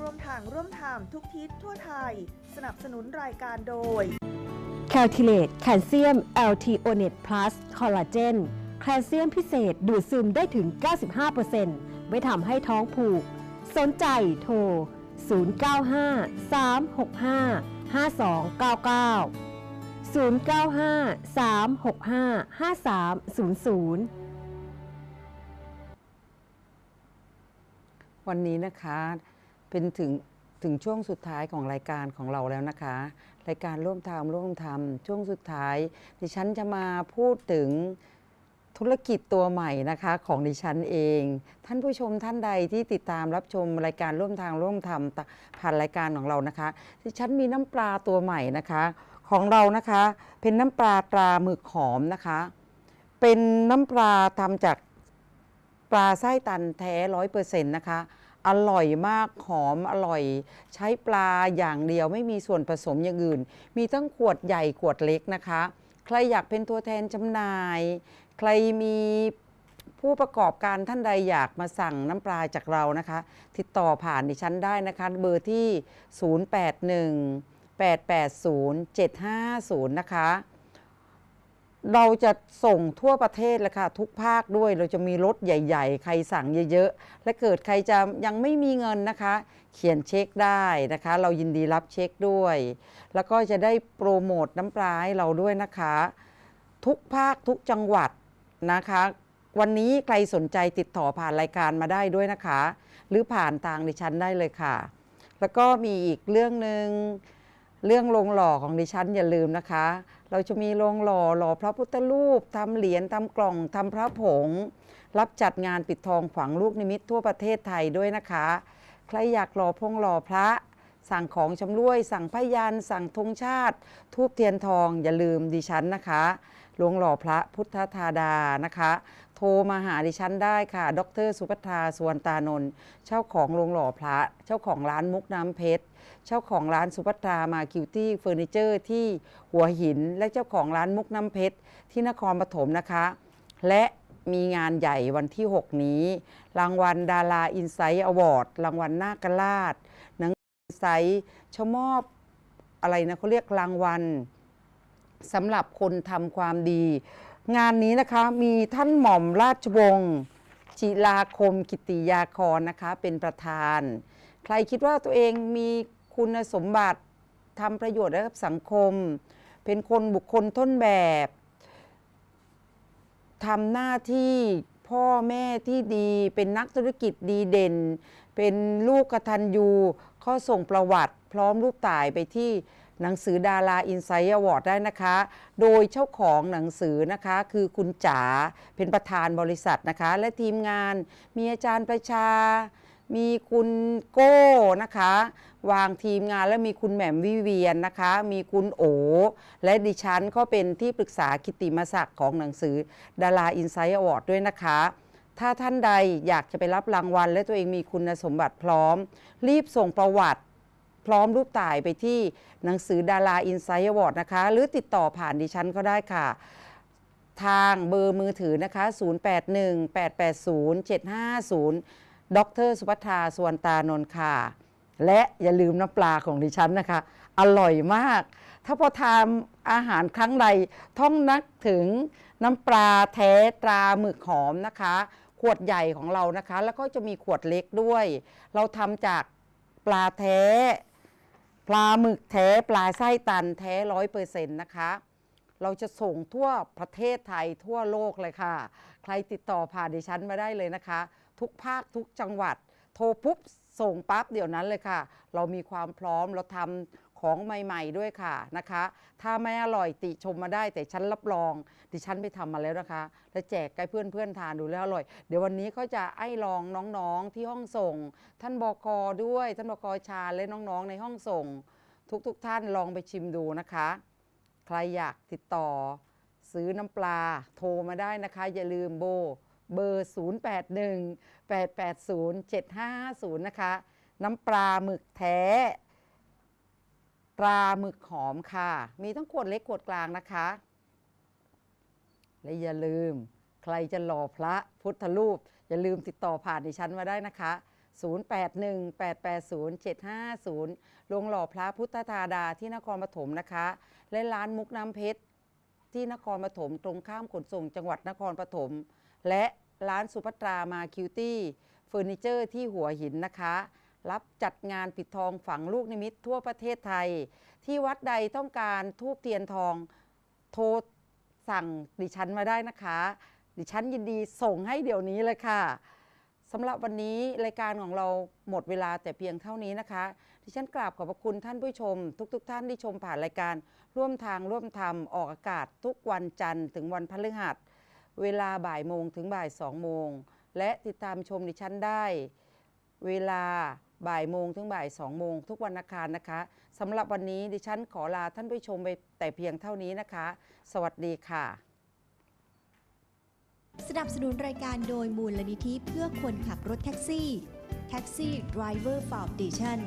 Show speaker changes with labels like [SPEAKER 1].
[SPEAKER 1] ร่วมทางร่วมธรรมทุกทิศทั่วไทย สนับสนุนรายการโดย
[SPEAKER 2] แคลทิเลตแคลเซียม LT o n e t Plus คอลลาเจนแคลเซียมพิเศษดูดซึมได้ถึง 95%ไม่ทำให้ท้องผูก สนใจโทร 095 365 5299 095 365 5300
[SPEAKER 3] วันนี้นะคะ เป็นถึงถึงช่วงสุดท้ายของรายการของเราแล้วนะคะ รายการร่วมทำร่วมทำช่วงสุดท้าย ดิฉันจะมาพูดถึงธุรกิจตัวใหม่นะคะของดิฉันเอง ท่านผู้ชมท่านใดที่ติดตามรับชมรายการร่วมทางร่วมทำผ่านรายการของเรานะคะ ดิฉันมีน้ำปลาตัวใหม่นะคะ ของเรานะคะเป็นน้ำปลาตราหมึกหอมนะคะ เป็นน้ำปลาทำจากปลาไส้ตันแท้ร้อยเปอร์เซ็นต์นะคะ อร่อยมากหอมอร่อย ใช้ปลาอย่างเดียวไม่มีส่วนผสมอย่างอื่น มีทั้งขวดใหญ่ขวดเล็กนะคะ ใครอยากเป็นตัวแทนจำหน่าย ใครมีผู้ประกอบการท่านใดอยากมาสั่งน้ำปลาจากเรานะคะ ติดต่อผ่านดิฉันได้นะคะ เบอร์ที่ 081 880 750 นะคะ เราจะส่งทั่วประเทศเลยค่ะ ทุกภาคด้วยเราจะมีรถใหญ่ ๆ ใครสั่งเยอะๆ และเกิดใครจะยังไม่มีเงินนะคะ เขียนเช็คได้นะคะ เรายินดีรับเช็คด้วย แล้วก็จะได้โปรโมทน้ำปลาให้เราด้วยนะคะ ทุกภาคทุกจังหวัดนะคะ วันนี้ใครสนใจติดต่อผ่านรายการมาได้ด้วยนะคะ หรือผ่านทางดิฉันได้เลยค่ะ แล้วก็มีอีกเรื่องหนึ่งเรื่องโรงหล่อของดิฉันอย่าลืมนะคะ เราจะมีโรงหล่อหล่อพระพุทธรูปทำเหรียญทำกล่องทำพระผง รับจัดงานปิดทองขวังลูกนิมิตทั่วประเทศไทยด้วยนะคะ ใครอยากหล่อพงหล่อพระ สั่งของชำร่วย สั่งพยันสั่งธงชาติ ทูบเทียนทองอย่าลืมดิฉันนะคะ โรงหล่อพระพุทธธาดานะคะ โทรมาหาดิฉันได้ค่ะ ดรสุภัทราสวนตานนท์เจ้าของโรงหล่อพระ เจ้าของร้านมุกน้ำเพชร เจ้าของร้านสุภัทรามาคิวตี้เฟอร์นิเจอร์ที่หัวหิน และเจ้าของร้านมุกน้ำเพชรที่นครปฐมนะคะ และมีงานใหญ่วันที่ 6 นี้ รางวัลดาราอินไซต์อวอร์ด รางวัลนาคราชหนังอินไซต์ชมอบอะไรนะเขาเรียกรางวัล สำหรับคนทำความดี งานนี้นะคะมีท่านหม่อมราชวงศ์จิลาคมกิติยาครนะคะเป็นประธาน ใครคิดว่าตัวเองมีคุณสมบัติทำประโยชน์ให้กับสังคม เป็นคนบุคคลต้นแบบทำหน้าที่พ่อแม่ที่ดี เป็นนักธุรกิจดีเด่น เป็นลูกกตัญญูข้อส่งประวัติ พร้อมรูปถ่ายไปที่ หนังสือดาราอินไซต์อวอร์ดได้นะคะ โดยเจ้าของหนังสือนะคะคือคุณจ๋าเป็นประธานบริษัทนะคะ และทีมงานมีอาจารย์ประชา มีคุณโก้นะคะ วางทีมงานแล้วมีคุณแหม่มวิเวียนนะคะ มีคุณโอ และดิฉันก็เป็นที่ปรึกษากิตติมศักดิ์ของหนังสือดาราอินไซต์อวอร์ดด้วยนะคะถ้าท่านใดอยากจะไปรับรางวัล และตัวเองมีคุณสมบัติพร้อม รีบส่งประวัติ พร้อมรูปถ่ายไปที่หนังสือดาราอินไซต์อวอร์ดนะคะ หรือติดต่อผ่านดิฉันก็ได้ค่ะ ทางเบอร์มือถือนะคะ 0818807550 ดรสุภัทราสวนตานนท์ค่ะ และอย่าลืมน้ำปลาของดิฉันนะคะ อร่อยมาก ถ้าพอทานอาหารครั้งใดท่องนักถึงน้ำปลาแท้ตราหมึกหอมนะคะขวดใหญ่ของเรานะคะ แล้วก็จะมีขวดเล็กด้วย เราทำจากปลาแท้ ปลาหมึกแท้ปลาไส้ตันแท้ร้อยเปอร์เซ็นต์นะคะ เราจะส่งทั่วประเทศไทยทั่วโลกเลยค่ะ ใครติดต่อผ่านดิฉันมาได้เลยนะคะ ทุกภาคทุกจังหวัด โทรปุ๊บส่งปั๊บเดี๋ยวนั้นเลยค่ะ เรามีความพร้อมเราทำ ของใหม่ๆด้วยค่ะนะคะ ถ้าไม่อร่อยติชมมาได้แต่ฉันรับรอง ดิฉันไปทำมาแล้วนะคะ แล้วแจกให้เพื่อนๆทานดูแล้วอร่อย เดี๋ยววันนี้ก็จะไอ้ลองน้องๆที่ห้องส่ง ท่านบกด้วย ท่านบกชาและน้องๆในห้องส่ง ทุกๆท่านลองไปชิมดูนะคะ ใครอยากติดต่อ ซื้อน้ำปลาโทรมาได้นะคะ อย่าลืมโบเบอร์ 081 880 7550 นะคะ น้ำปลาหมึกแท้ ตราหมึกหอมค่ะ มีทั้งขวดเล็กขวดกลางนะคะ และอย่าลืม ใครจะหล่อพระพุทธรูป อย่าลืมติดต่อผ่านดิฉันมาได้นะคะ 0818807550โรงหล่อพระพุทธธาดาที่นครปฐมนะคะ และร้านมุกน้ำเพชรที่นครปฐมตรงข้ามขนส่งจังหวัดนครปฐมและร้านสุภัตรามาคิวตี้เฟอร์นิเจอร์ที่หัวหินนะคะ รับจัดงานปิดทองฝังลูกนิมิตทั่วประเทศไทย ที่วัดใดต้องการทูบเทียนทองโทรสั่งดิฉันมาได้นะคะ ดิฉันยินดีส่งให้เดี๋ยวนี้เลยค่ะสำหรับวันนี้รายการของเราหมดเวลาแต่เพียงเท่านี้นะคะ ดิฉันกราบขอบพระคุณท่านผู้ชม ทุกๆทท่านที่ชมผ่านรายการร่วมทางร่วมธรรมออกอากาศทุกวันจันทร์ถึงวันพฤหัสเวลาบ่ายโมงถึงบ่ายสองโมงและติดตามชมดิฉันได้ เวลา บ่ายโมงถึงบ่ายสองโมงทุกวันอังคารนะคะสำหรับวันนี้ดิฉันขอลาท่านผู้ชมไปแต่เพียงเท่านี้นะคะ สวัสดีค่ะ
[SPEAKER 4] สนับสนุนรายการโดยมูลนิธิเพื่อคนขับรถแท็กซี่ Taxi Driver Foundation